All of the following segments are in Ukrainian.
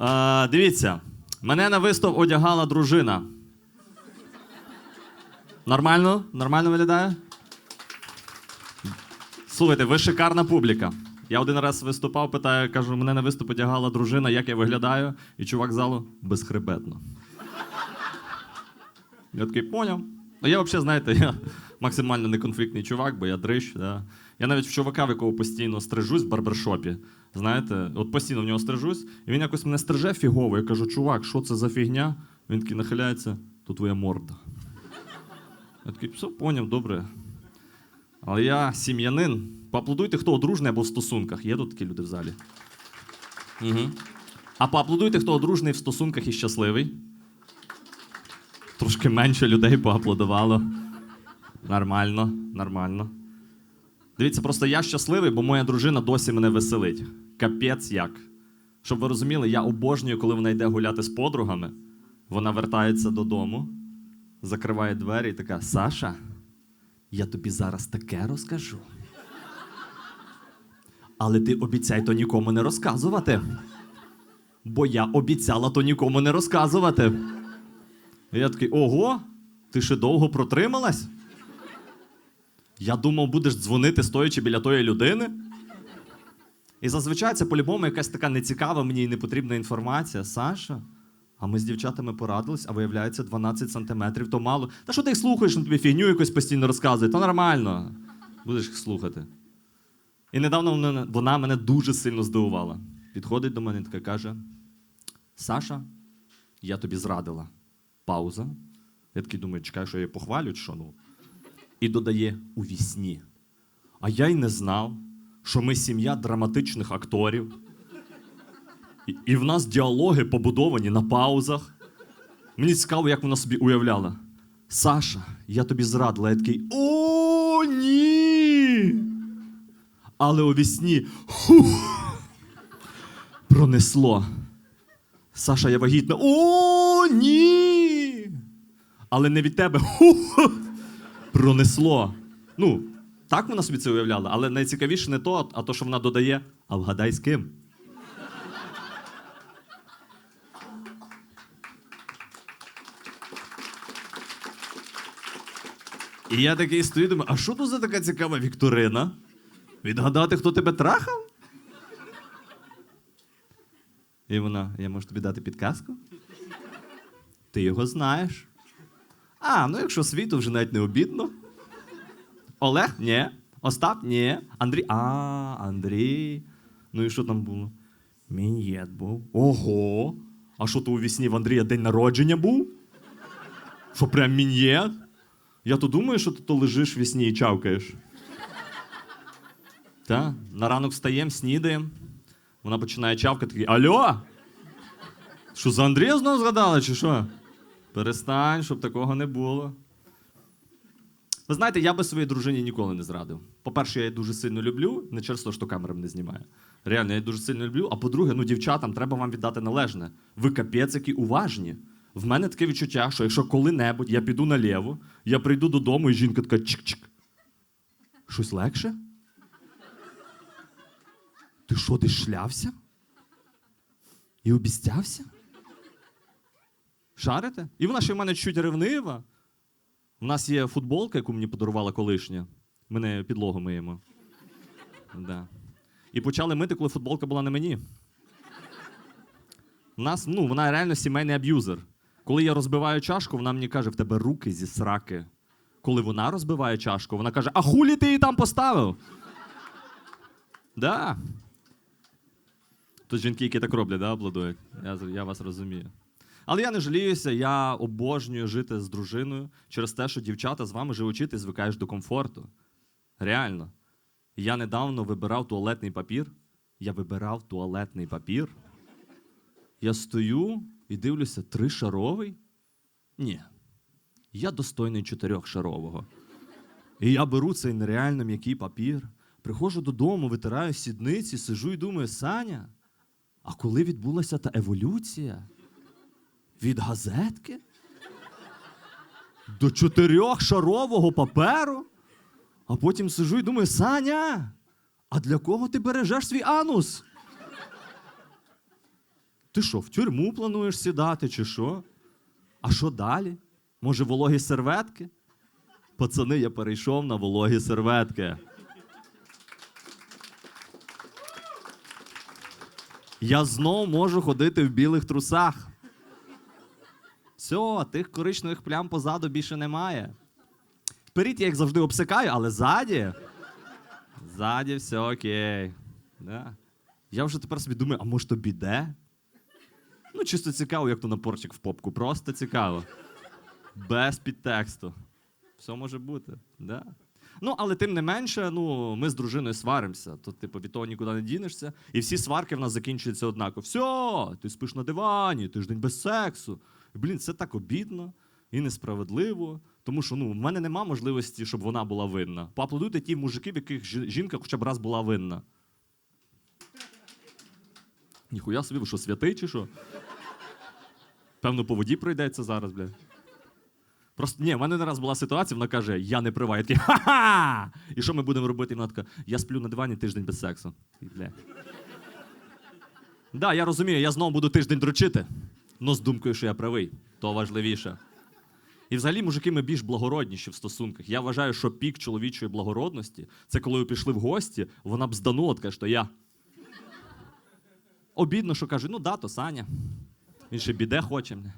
Е, дивіться, мене на виступ одягала дружина. Нормально? Нормально виглядає? Слухайте, ви шикарна публіка. Я один раз виступав, питаю, кажу, мене на виступ одягала дружина, як я виглядаю, і чувак залу безхребетно. Я такий поняв. Ну, я взагалі, знаєте, я максимально неконфліктний чувак, бо я дрищ. Да. Я навіть в чувака, в якого постійно стрижусь в барбершопі. Знаєте, от постійно в нього стрижусь, і він якось мене стриже фігово. Я кажу, чувак, що це за фігня? Він такий нахиляється, то твоя морда. Я такий, все, поняв, добре. Але я сім'янин. Поаплодуйте, хто одружний або в стосунках. Є тут такі люди в залі. Угу. А поаплодуйте, хто одружний в стосунках і щасливий. Трошки менше людей поаплодувало. Нормально, нормально. Дивіться, просто я щасливий, бо моя дружина досі мене веселить. Капець як. Щоб ви розуміли, я обожнюю, коли вона йде гуляти з подругами. Вона вертається додому, закриває двері і така: Саша, я тобі зараз таке розкажу. Але ти обіцяй то нікому не розказувати. Бо я обіцяла то нікому не розказувати. І я такий, ого, ти ще довго протрималась? Я думав, будеш дзвонити, стоячи біля тої людини. І зазвичай це по-любому якась така нецікава мені і непотрібна інформація. Саша, а ми з дівчатами порадились, а виявляється, 12 сантиметрів то мало. Та що ти їх слухаєш, на тобі фігню якось постійно розказує? То нормально. Будеш їх слухати. І недавно вона, мене дуже сильно здивувала. Підходить до мене і така каже: Саша, я тобі зрадила. Пауза. Я такий думаю, чекай, що я її похвалю, що ну. І додає у вісні. А я й не знав, що ми сім'я драматичних акторів. І, і в нас діалоги побудовані на паузах. Мені цікаво, як вона собі уявляла. Саша, я тобі зрадила. Я такий О, ні! Але у вісні хух, пронесло. Саша, я вагітна. О, ні! Але не від тебе. Хух, пронесло. Ну, так вона собі це уявляла, але найцікавіше не то, а то, що вона додає, а вгадай з ким. І я такий стою, думаю, а що тут за така цікава Вікторина? Відгадати, хто тебе трахав? І вона, я можу тобі дати підказку? Ти його знаєш. А, ну якщо світу вже навіть не обідно. Олег? Ні. Остап? Ні. Андрій. А, Андрій. Ну і що там було? Мін'єт був. Ого. А що то у вісні в Андрія день народження був? Що прям мін'єт? Я то думаю, що ти то лежиш в вісні і чавкаєш. Та, на ранок встаємо, снідаємо. Вона починає чавкати такий, Альо? Що за Андрія знову згадала, чи що? Перестань, щоб такого не було. Ви знаєте, я би своїй дружині ніколи не зрадив. По-перше, я її дуже сильно люблю, не через те, що камера мене знімає. Реально, я її дуже сильно люблю. А по-друге, ну, дівчатам, треба вам віддати належне. Ви капець, які уважні. В мене таке відчуття, що якщо коли-небудь я піду наліво, я прийду додому, і жінка така чик-чик. Щось легше? Ти що, десь шлявся? І обіцявся? Шарите? І вона ще в мене чуть ревнива. У нас є футболка, яку мені подарувала колишня. Ми не підлогу миємо. Да. І почали мити, коли футболка була на мені. У нас, ну, вона реально сімейний аб'юзер. Коли я розбиваю чашку, вона мені каже: в тебе руки зі сраки. Коли вона розбиває чашку, вона каже: А хулі ти її там поставив? Да. Тут жінки, які так роблять, да, обладують. Я, я вас розумію. Але я не жаліюся, я обожнюю жити з дружиною через те, що дівчата з вами живучи, ти звикаєш до комфорту. Реально. Я недавно вибирав туалетний папір. Я вибирав туалетний папір. Я стою і дивлюся, тришаровий? Ні. Я достойний чотирьохшарового. І я беру цей нереально м'який папір, приходжу додому, витираю сідниці, сижу і думаю, Саня, а коли відбулася та еволюція? Від газетки? До чотирьохшарового паперу? А потім сижу і думаю, Саня, а для кого ти бережеш свій анус? Ти що, в тюрму плануєш сідати, чи що? А що далі? Може, вологі серветки? Пацани, я перейшов на вологі серветки. Я знов можу ходити в білих трусах. Все, тих коричневих плям позаду більше немає. Вперед я їх завжди обсикаю, але ззаді. Ззаді все окей. Да. Я вже тепер собі думаю, а може то біде? Ну, чисто цікаво, як то напорчик в попку. Просто цікаво. Без підтексту. Все може бути. Да. Ну, але тим не менше, ну, ми з дружиною сваримося. Тут, типу, від того нікуди не дінешся. І всі сварки в нас закінчуються однаково. Все, ти спиш на дивані, тиждень без сексу. Блін, це так обідно і несправедливо. Тому що ну, в мене нема можливості, щоб вона була винна. Поаплодуйте ті мужики, в яких жінка хоча б раз була винна. Ніхуя собі, ви що, святий чи що? Певно, по воді пройдеться зараз, бля. Просто ні, в мене не раз була ситуація, вона каже, я не права. Я такий, ха-ха! І що ми будемо робити? І вона така, я сплю на дивані тиждень без сексу. Бля. Да, я розумію, я знову буду тиждень дрочити, але з думкою, що я правий, то важливіше. І взагалі, мужики, ми більш благородніші в стосунках. Я вважаю, що пік чоловічої благородності це коли ви пішли в гості, вона б зданула, каже, що я. Обідно, що каже, ну да, то Саня. Він ще біде хоче. мене.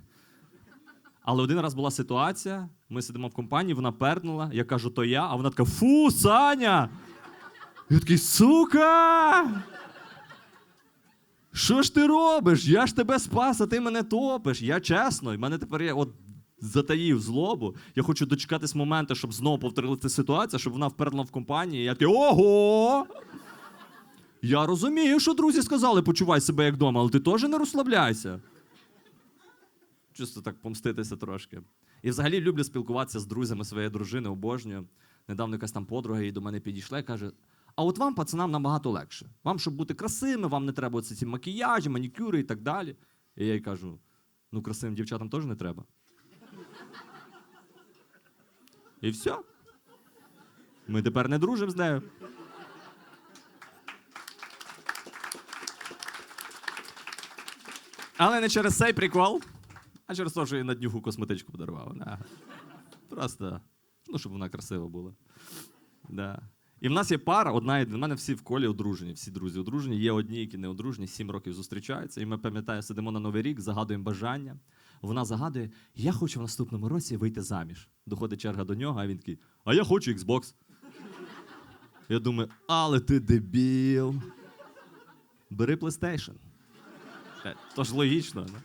Але один раз була ситуація, ми сидимо в компанії, вона пернула, я кажу, то я, а вона така: фу, Саня! Я такий, сука! Що ж ти робиш? Я ж тебе спас, а ти мене топиш. Я чесно, і мене тепер є от затаїв злобу. Я хочу дочекатись моменту, щоб знову повторилася ситуація, щоб вона вперла в компанії. І я такий, ого! Я розумію, що друзі сказали, почувай себе як вдома, але ти теж не розслабляйся. Чисто так помститися трошки. І взагалі люблю спілкуватися з друзями своєї дружини, обожнюю. Недавно якась там подруга їй до мене підійшла і каже: а от вам, пацанам, набагато легше. Вам, щоб бути красивими, вам не треба ці макіяжі, манікюри і так далі. І я їй кажу: ну, красивим дівчатам теж не треба. І все. Ми тепер не дружимо з нею. Але не через цей прикол, а через те, що я на днюху косметичку подарував. Да. Просто, ну, щоб вона красива була. Да. І в нас є пара, одна і в мене всі в колі одружені, всі друзі одружені. Є одні, які не одружені, сім років зустрічаються. І ми пам'ятаю, сидимо на Новий рік, загадуємо бажання. Вона загадує: Я хочу в наступному році вийти заміж. Доходить черга до нього, а він такий, а я хочу Xbox. Я думаю, але ти дебіл. Бери PlayStation. Е, ж логічно. Не?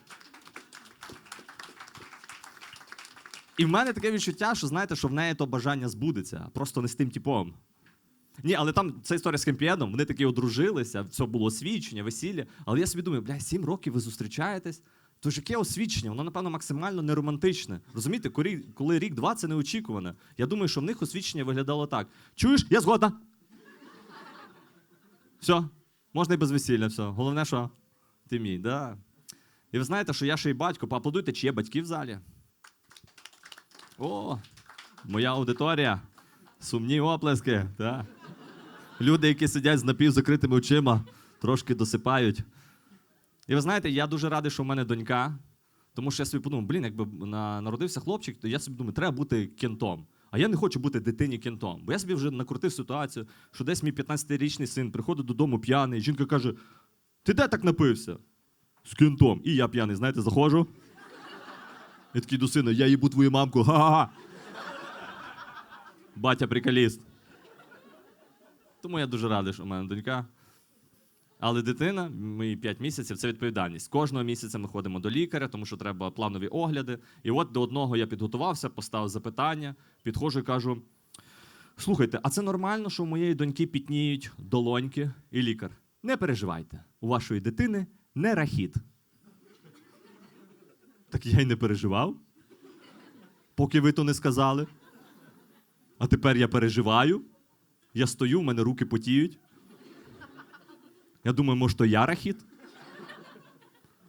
І в мене таке відчуття, що знаєте, що в неї то бажання збудеться, просто не з тим типом. Ні, але там ця історія з хемпі-едом, вони таки одружилися, все було освідчення, весілля. Але я собі думаю, бля, сім років ви зустрічаєтесь. То ж яке освідчення? Воно, напевно, максимально неромантичне. Розумієте, коли, коли рік-два це неочікуване. Я думаю, що в них освідчення виглядало так: чуєш, я згодна. Все, можна і без весілля, все. Головне, що ти мій, да. І ви знаєте, що я ще й батько, поаплодуйте, чи є батьки в залі. О, моя аудиторія. Сумні оплески. Да. Люди, які сидять з напівзакритими очима, трошки досипають. І ви знаєте, я дуже радий, що в мене донька, тому що я собі подумав, блін, якби народився хлопчик, то я собі думаю, треба бути кентом. А я не хочу бути дитині кентом. Бо я собі вже накрутив ситуацію, що десь мій 15-річний син приходить додому п'яний, жінка каже: Ти де так напився? З кентом. І я п'яний, знаєте, заходжу. Я такий до сина, я їбу твою мамку. Ха-ха-ха. Батя приколіст. Тому я дуже радий, що в мене донька. Але дитина, мої 5 місяців, це відповідальність. Кожного місяця ми ходимо до лікаря, тому що треба планові огляди. І от до одного я підготувався, поставив запитання, підходжу і кажу: слухайте, а це нормально, що у моєї доньки пітніють долоньки і лікар? Не переживайте, у вашої дитини не рахіт. Так я й не переживав, поки ви то не сказали. А тепер я переживаю. Я стою, в мене руки потіють. Я думаю, може, то я рахіт?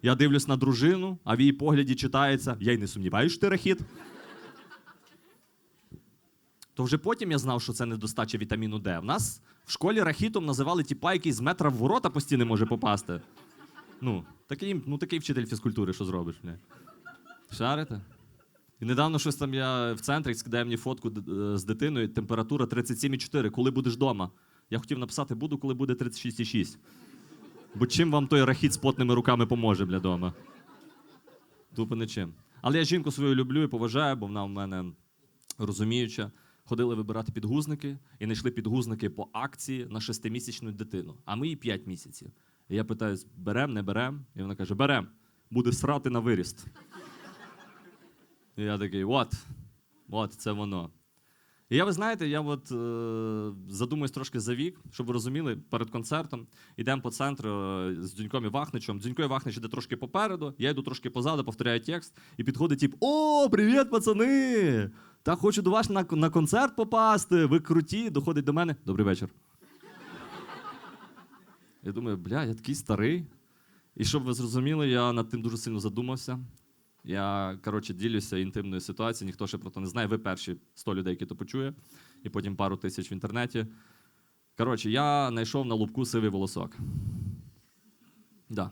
Я дивлюсь на дружину, а в її погляді читається: я й не сумніваюся, що ти рахіт. То вже потім я знав, що це недостача вітаміну Д. В нас в школі рахітом називали тіпа, який з метра в ворота постійно може попасти. Ну, такий, ну, такий вчитель фізкультури, що зробиш. Шарите? І недавно щось там я в центрі скидає мені фотку е, з дитиною, температура 37,4. Коли будеш вдома? Я хотів написати, буду, коли буде 36,6. Бо чим вам той рахіт з потними руками поможе, бля, дома? Тупо нічим. Але я жінку свою люблю і поважаю, бо вона в мене розуміюча. Ходили вибирати підгузники і знайшли підгузники по акції на шестимісячну дитину. А ми їй 5 місяців. І я питаю: берем, не берем? І вона каже: берем, буде срати на виріст. І я такий, от, от, це воно. І я, ви знаєте, я от е, задумуюсь трошки за вік, щоб ви розуміли, перед концертом йдемо по центру е, з Дзюньком і Вахничем. Дзюнько і Вахнич іде трошки попереду, я йду трошки позаду, повторяю текст, і підходить тип: О, привіт, пацани! Та хочу до вас на, на концерт попасти. Ви круті. Доходить до мене. Добрий вечір. Я думаю, бля, я такий старий. І щоб ви зрозуміли, я над тим дуже сильно задумався. Я коротше ділюся інтимною ситуацією, ніхто ще про це не знає. Ви перші 100 людей, які то почує, і потім пару тисяч в інтернеті. Коротше, я знайшов на лубку сивий волосок. Да.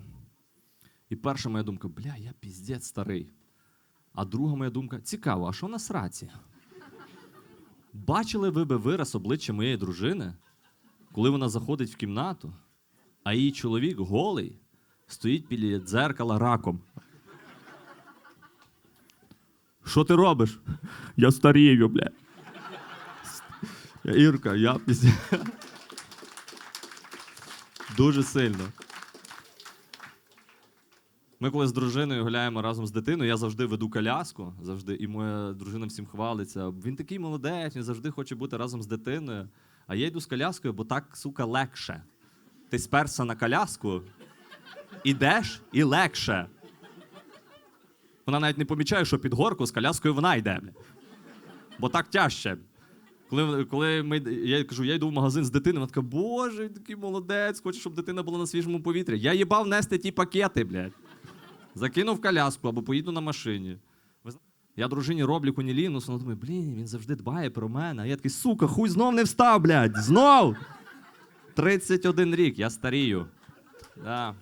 І перша моя думка, бля, я піздець старий. А друга моя думка, цікаво, а що на сраці? Бачили ви би вираз обличчя моєї дружини, коли вона заходить в кімнату, а її чоловік голий стоїть біля дзеркала раком. Що ти робиш? Я старію, бля. Ірка, я пізня. Дуже сильно. Ми коли з дружиною гуляємо разом з дитиною, я завжди веду коляску, завжди, і моя дружина всім хвалиться. Він такий молодець, він завжди хоче бути разом з дитиною. А я йду з коляскою, бо так, сука, легше. Ти сперся на коляску, ідеш і легше. Вона навіть не помічає, що під горку з коляскою вона йде. Бо так тяжче. Коли, коли ми, я кажу, я йду в магазин з дитиною, вона така, боже, такий молодець, хоче, щоб дитина була на свіжому повітрі. Я їбав нести ті пакети, блядь. Закинув коляску або поїду на машині. Я дружині роблю кунілінус, вона думає, блін, він завжди дбає про мене. А я такий, сука, хуй знов не встав, блядь, знов. 31 рік, я старію. Да,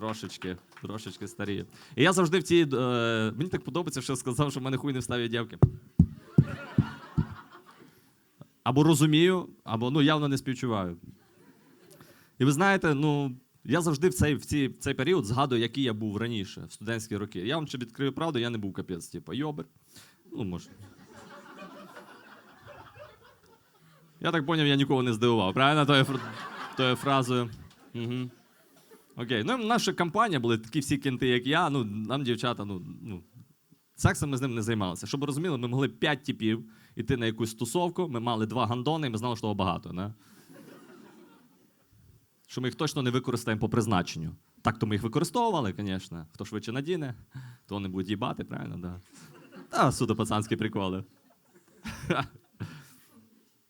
трошечки, трошечки старію. І я завжди в цій. Е, мені так подобається, що сказав, що в мене хуй не встав дівки. Або розумію, або ну, явно не співчуваю. І ви знаєте, ну, я завжди в цей, в, цей, в цей період згадую, який я був раніше, в студентські роки. Я вам ще відкрию правду, я не був капець, типу, йобер. Ну, може. Я так поняв, я нікого не здивував, правильно? Тою, тою фразою. Угу. Окей. Ну, наша компанія були такі всі кінти, як я. Ну, нам дівчата, ну, ну, сексом ми з ним не займалися. Щоб розуміли, ми могли п'ять типів іти на якусь тусовку, ми мали два гандони, і ми знали, що того багато. Не? Що ми їх точно не використаємо по призначенню. Так то ми їх використовували, звісно. Хто швидше надіне, то вони будуть їбати, правильно? Да. Та суто пацанські приколи.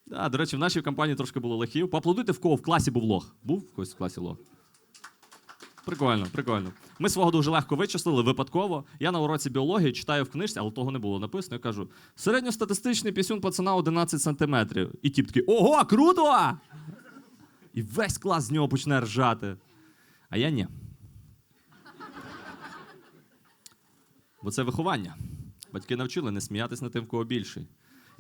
Да, до речі, в нашій компанії трошки було лохів. Поаплодуйте, в кого в класі був лох. Був в когось в класі лох? Прикольно, прикольно. Ми свого дуже легко вичислили випадково. Я на уроці біології читаю в книжці, але того не було написано. Я кажу: середньостатистичний пісюн пацана 11 сантиметрів. І тіп такий: Ого, круто! І весь клас з нього почне ржати. А я ні. Бо це виховання. Батьки навчили не сміятись над тим, в кого більший.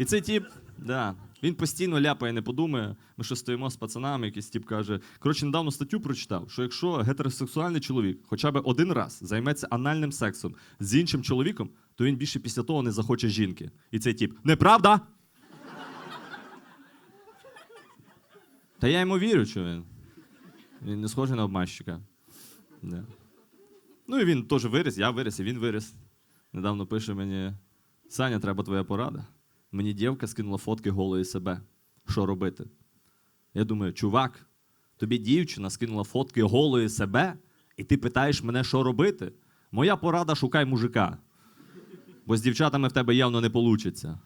І цей тіп, да, він постійно ляпає, не подумає. Ми що стоїмо з пацанами, якийсь тіп каже. Коротше, недавно статтю прочитав, що якщо гетеросексуальний чоловік хоча б один раз займеться анальним сексом з іншим чоловіком, то він більше після того не захоче жінки. І цей тіп, неправда? Та я йому вірю, що він. Він не схожий на обманщика. Да. Ну і він теж виріс, я виріс, і він виріс. Недавно пише мені: Саня, треба твоя порада. Мені дівка скинула фотки голої себе. Що робити? Я думаю, чувак, тобі дівчина скинула фотки голої себе, і ти питаєш мене, що робити? Моя порада шукай мужика. Бо з дівчатами в тебе явно не вийде.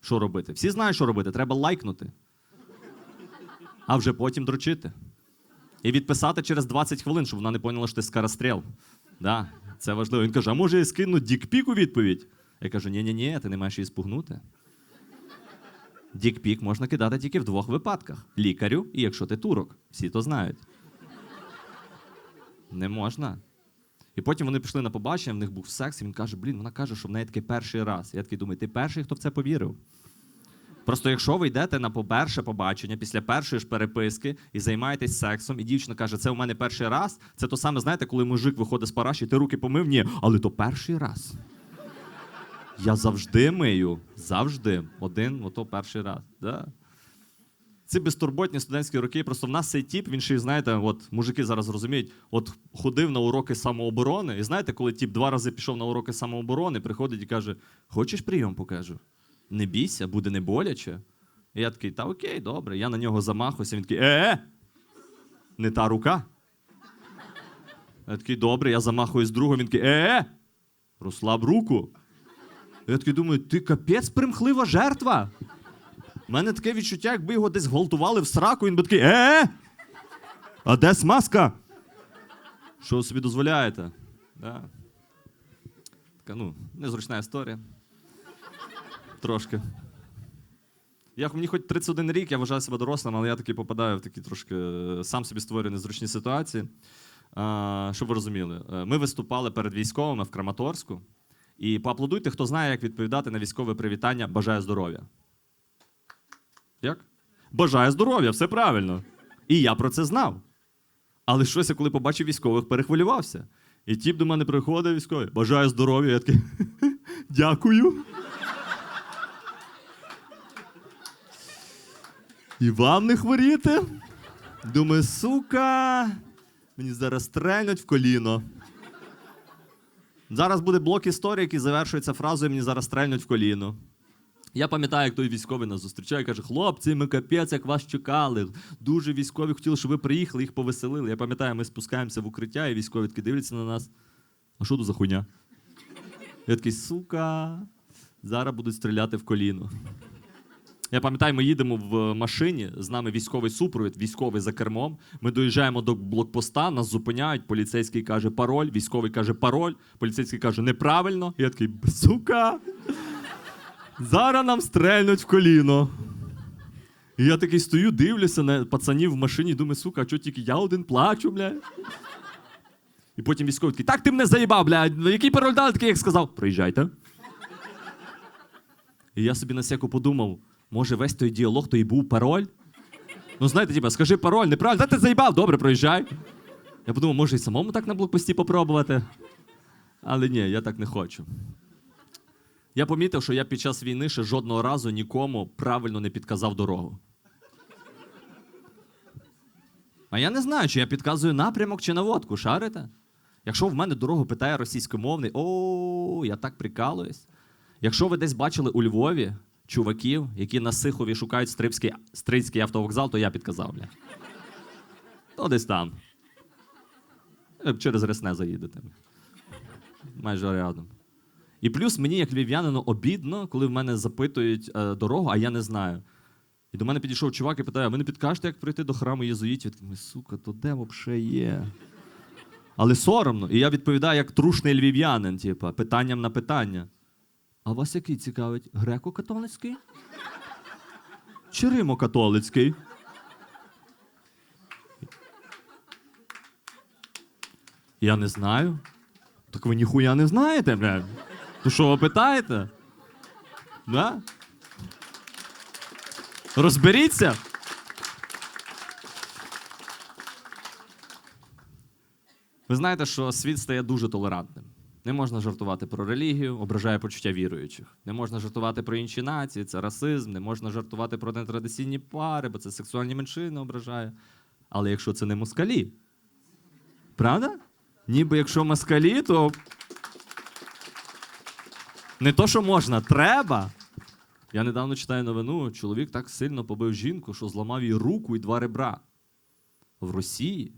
Що робити? Всі знають, що робити. Треба лайкнути. А вже потім дрочити. І відписати через 20 хвилин, щоб вона не поняла, що ти скоростріл. Да, це важливо. Він каже: а може я скину дікпік у відповідь? Я кажу: ні-ні-ні, ти не маєш її спугнути. Дікпік можна кидати тільки в двох випадках: лікарю і якщо ти турок. Всі то знають. Не можна. І потім вони пішли на побачення, в них був секс, і він каже: блін, вона каже, що в неї такий перший раз. Я такий думаю, ти перший, хто в це повірив. Просто якщо ви йдете на перше побачення після першої ж переписки і займаєтесь сексом, і дівчина каже, це у мене перший раз, це то саме, знаєте, коли мужик виходить з параші, ти руки помив, ні, але то перший раз. Я завжди мию, завжди. Один, ото перший раз. Да. Ці безтурботні студентські роки. Просто в нас цей тіп, він ще знаєте, от мужики зараз розуміють, от ходив на уроки самооборони. І знаєте, коли тіп два рази пішов на уроки самооборони, приходить і каже: Хочеш прийом покажу? Не бійся, буде не боляче. І я такий, та окей, добре. Я на нього замахуюся. Він такий, е, не та рука. Я такий, добре, я замахуюсь другого, він такий, е, розслаб руку. Я такий думаю, ти капець примхлива жертва. У мене таке відчуття, якби його десь гвалтували в сраку, він би такий, е, а де смазка? Що ви собі дозволяєте? Да. Така, ну, незручна історія. Трошки. Я, мені хоч 31 рік, я вважаю себе дорослим, але я таки попадаю в такі трошки е, сам собі створюю незручні ситуації. А, щоб ви розуміли, е, ми виступали перед військовими в Краматорську. І поаплодуйте, хто знає, як відповідати на військове привітання Бажаю здоров'я. Як? Бажаю здоров'я, все правильно. І я про це знав. Але щось, я коли побачив військових, перехвилювався. І тіп до мене приходить військовий, бажаю здоров'я. Я такий, дякую. І вам не хворіти. Думаю, сука, мені зараз стрельнуть в коліно. Зараз буде блок історії, який завершується фразою Мені зараз стрельнуть в коліно. Я пам'ятаю, як той військовий нас зустрічає і каже: хлопці, ми капець, як вас чекали. Дуже військові хотіли, щоб ви приїхали, їх повеселили. Я пам'ятаю, ми спускаємося в укриття, і військові такі дивляться на нас. А що тут за хуйня? Я такий, сука, зараз будуть стріляти в коліно. Я пам'ятаю, ми їдемо в машині, з нами військовий супровід, військовий за кермом. Ми доїжджаємо до блокпоста, нас зупиняють. Поліцейський каже пароль, військовий каже пароль, поліцейський каже неправильно. Я такий, сука. Зараз нам стрельнуть в коліно. І я такий стою, дивлюся на пацанів в машині, думаю, сука, а чого тільки я один плачу, бля. І потім військовий такий, так ти мене заїбав, бля, який пароль дали, такий, як сказав, приїжджайте. І я собі на всяку подумав, може весь той діалог то і був пароль? Ну, знаєте, типа, скажи пароль, неправильно, та ти заїбав, добре, проїжджай. Я подумав, може і самому так на блокпості попробувати. Але ні, я так не хочу. Я помітив, що я під час війни ще жодного разу нікому правильно не підказав дорогу. А я не знаю, чи я підказую напрямок чи наводку, шарите? Якщо в мене дорогу питає російськомовний, о, я так прикалуюсь. Якщо ви десь бачили у Львові чуваків, які на Сихові шукають стрипський, стрийський автовокзал, то я підказав, бля. То десь там. Через Ресне заїдете. Майже рядом. І плюс мені, як львів'янину, обідно, коли в мене запитують е, дорогу, а я не знаю. І до мене підійшов чувак і питає: ви не підкажете, як прийти до храму єзуїтів? Я такий, сука, то де взагалі є? Але соромно. І я відповідаю як трушний львів'янин, типу, питанням на питання. А вас який цікавить? Греко-католицький? Чи римо-католицький? Я не знаю. Так ви ніхуя не знаєте, блядь. То що ви питаєте? Да? Розберіться. Ви знаєте, що світ стає дуже толерантним. Не можна жартувати про релігію, ображає почуття віруючих. Не можна жартувати про інші нації, це расизм, не можна жартувати про нетрадиційні пари, бо це сексуальні меншини ображає. Але якщо це не москалі, правда? Ніби якщо москалі, то не то, що можна, треба. Я недавно читаю новину, чоловік так сильно побив жінку, що зламав їй руку і два ребра. В Росії.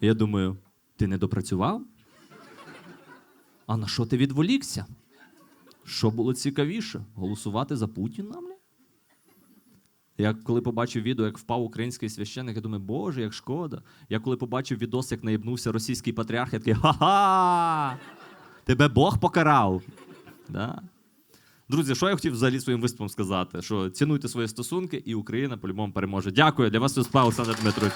Я думаю, ти не допрацював? А на що ти відволікся? Що було цікавіше? Голосувати за Путіна? Я коли побачив відео, як впав український священник, я думаю, боже, як шкода. Я коли побачив відос, як наїбнувся російський патріарх, я такий ха-ха! Тебе Бог покарав. Да? Друзі, що я хотів взагалі своїм виступом сказати? Що цінуйте свої стосунки, і Україна по-любому переможе. Дякую. Для вас Олександр Дмитрович.